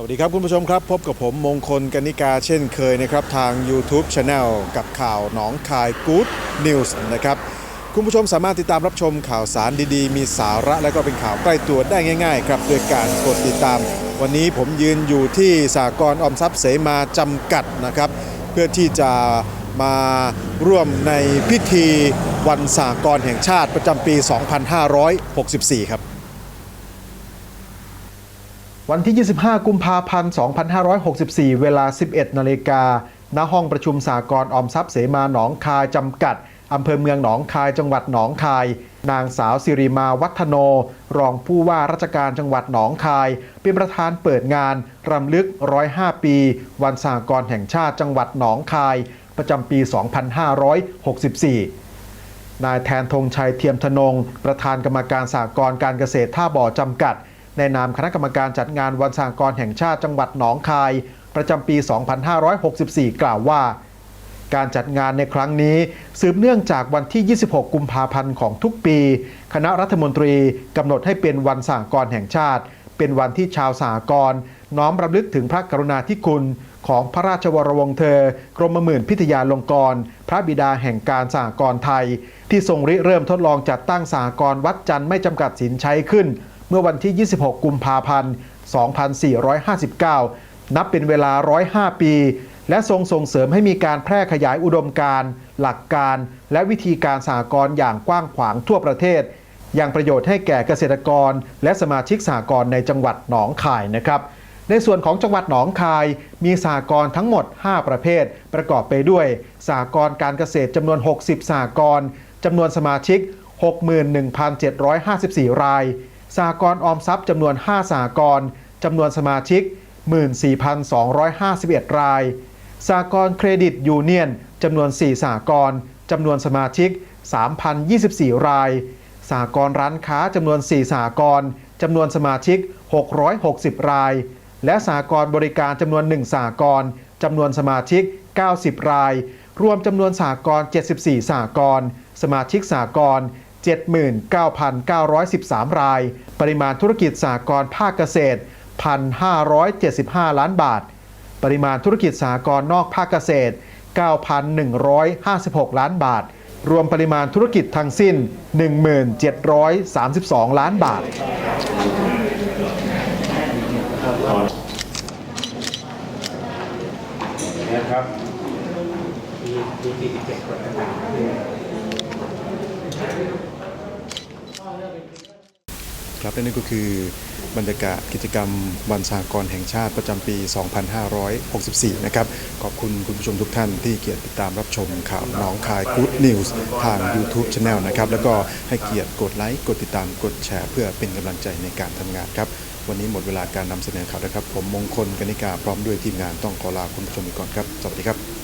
สวัสดีครับคุณผู้ชมครับ พบกับผมมงคลกนิกาเช่นเคยนะครับ ทาง YouTube Channel กับข่าวหนองคาย Good News นะครับ คุณผู้ชมสามารถติดตามรับชมข่าวสารดีๆ มีสาระและก็เป็นข่าวใกล้ตัวได้ง่ายๆครับด้วยการกดติดตาม วันนี้ผมยืนอยู่ที่สากลออมทรัพย์เสมาจำกัดนะครับ เพื่อที่จะมาร่วมในพิธีวันสากลแห่งชาติประจำปี 2564 ครับ วันที่ 25 กุมภาพันธ์ 2564 เวลา 11 นาฬิกา ณ ห้องประชุมสากลออมทรัพย์เสมาหนองคายจำกัด อำเภอเมืองหนองคาย จังหวัดหนองคาย นางสาวสิริมาวัฒโน รองผู้ว่าราชการจังหวัดหนองคาย เป็นประธานเปิดงาน รำลึก 105 ปี วันสากลแห่งชาติจังหวัดหนองคาย ประจำปี 2564นายแทนธงชัยเทียมธนง ประธานกรรมการสากลการเกษตรท่าบ่อจำกัด ในนามคณะกรรมการจัดงานวันสากลแห่งชาติจังหวัดหนองคาย ประจำปี 2564 กล่าวว่า การจัดงานในครั้งนี้สืบเนื่องจากวันที่ 26 กุมภาพันธ์ของทุกปี คณะรัฐมนตรีกำหนดให้เป็นวันสากลแห่งชาติ เป็นวันที่ชาวสากลน้อมรำลึกถึงพระกรุณาธิคุณของพระราชวรวงศ์เธอ กรมหมื่นพิทยาลงกรณ์พระบิดาแห่งการสากลไทย ที่ทรงริเริ่มทดลองจัดตั้งสากลวัดจันทร์ไม่จำกัดสินใช้ขึ้น เมื่อวันที่ 26 กุมภาพันธ์ 2459 นับเป็นเวลา 105 ปี และทรงส่งเสริมให้มีการแพร่ขยายอุดมการณ์หลักการ และวิธีการสหกรณ์อย่างกว้างขวางทั่วประเทศ อยังประโยชน์ให้แก่เกษตรกร และสมาชิกสหกรณ์ในจังหวัดหนองคายนะครับในส่วนของจังหวัดหนองคาย มีสหกรณ์ทั้งหมด 5 ประเภท ประกอบไปด้วยสหกรณ์การเกษตรจำนวน 60สหกรณ์จำนวนสมาชิก 61,754 ราย สหกรณ์ออมทรัพย์จำนวน 5สหกรณ์จำนวนสมาชิก 14,251 รายสหกรณ์เครดิตยูเนียนจำนวน 4สหกรณ์จำนวนสมาชิก 3,024 รายสหกรณ์ร้านค้าจำนวน 4สหกรณ์จำนวนสมาชิก 660 ราย และสหกรณ์บริการจำนวน 1สหกรณ์จำนวนสมาชิก 90 ราย รวมจำนวนสหกรณ์74สหกรณ์สมาชิกสหกรณ์ 79,913 ราย ปริมาณธุรกิจสหกรณ์ภาคเกษตร 1,575 ล้านบาท ปริมาณธุรกิจสหกรณ์นอกภาคเกษตร 9,156 ล้านบาท รวมปริมาณธุรกิจทั้งสิ้น 1732 ล้านบาทนะครับมีมี47คนต่างๆ ครับและนี่ก็คือบรรยากาศกิจกรรมวันสากลแห่งชาติประจำปี 2564 นะครับ ขอบคุณคุณผู้ชมทุกท่านที่เกียรติติดตามรับชมข่าวน้องคาย Good News ทาง YouTube Channel นะครับ แล้วก็ให้เกียรติกดไลค์ กดติดตาม กดแชร์ เพื่อเป็นกำลังใจในการทำงานครับ วันนี้หมดเวลาการนำเสนอข่าวแล้วครับ ผมมงคลกนิกาพร้อมด้วยทีมงานต้องขอลาคุณผู้ชมไปก่อนครับ สวัสดีครับ